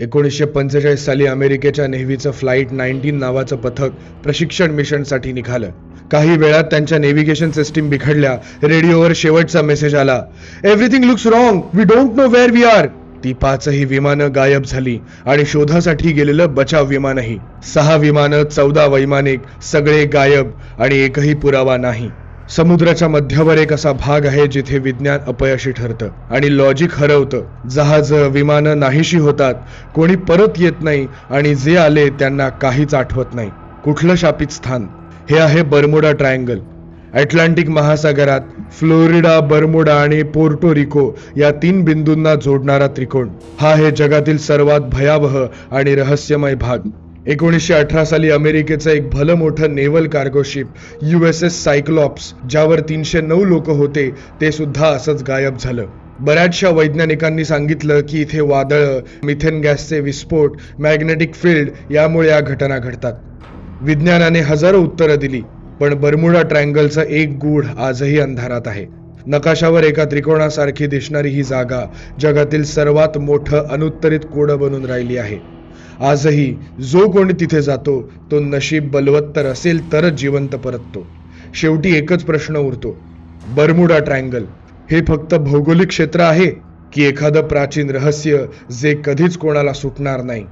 एकोणीसशे पंचेचाळीस साली अमेरिकेच्या नेव्हीचं फ्लाईट नाईन्टीन नावाचं पथक प्रशिक्षण मिशनसाठी निघालं. काही वेळात त्यांच्या नेव्हिगेशन सिस्टीम बिघडल्या. रेडिओवर शेवटचा मेसेज आला everything looks wrong. We don't know where we are. ती पाचही विमानं गायब झाली आणि शोधासाठी गेलेलं बचाव विमानही. सहा विमानं चौदा वैमानिक सगळे गायब आणि एकही पुरावा नाही. समुद्राच्या मध्यावर एक असा भाग आहे जिथे विज्ञान अपयशी ठरतं आणि लॉजिक हरवतं. जहाज विमानं नाहीशी होतात. कोणी परत येत नाही आणि जे आले त्यांना काहीच आठवत नाही. कुठलं शापित स्थान? हे आहे बर्मुडा ट्रायंगल. अटलांटिक महासागरात फ्लोरिडा बर्मुडा आणि पोर्टो रिको या तीन बिंदूंना जोडणारा त्रिकोण. हा आहे जगातील सर्वात भयावह आणि रहस्यमय भाग. एकोणीसशे अठरा साली अमेरिकेचं एक भलं मोठं naval cargo ship U S S Cyclops ज्यावर तीनशे नऊ लोक होते ते सुद्धा असंच गायब झालं. बऱ्याचशा वैज्ञानिकांनी सांगितलं की इथे वादळं मिथेन गॅसचे विस्फोट मॅग्नेटिक फील्ड यामुळे या घटना घडतात. विज्ञानाने हजारो उत्तरं दिली पण बर्मुडा ट्रँगलचं एक गूढ आजही अंधारात आहे. नकाशावर एका त्रिकोणासारखी दिसणारी ही जागा जगातील सर्वात मोठं अनुत्तरित कोडं बनून राहिली आहे. आजही जो कोणी तिथे जातो तो नशीब बलवत्तर असेल तरच जिवंत परततो. शेवटी एकच प्रश्न उरतो. बर्मुडा ट्रायंगल हे फक्त भौगोलिक क्षेत्र आहे की एखादं प्राचीन रहस्य जे कधीच कोणाला सुटणार नाही?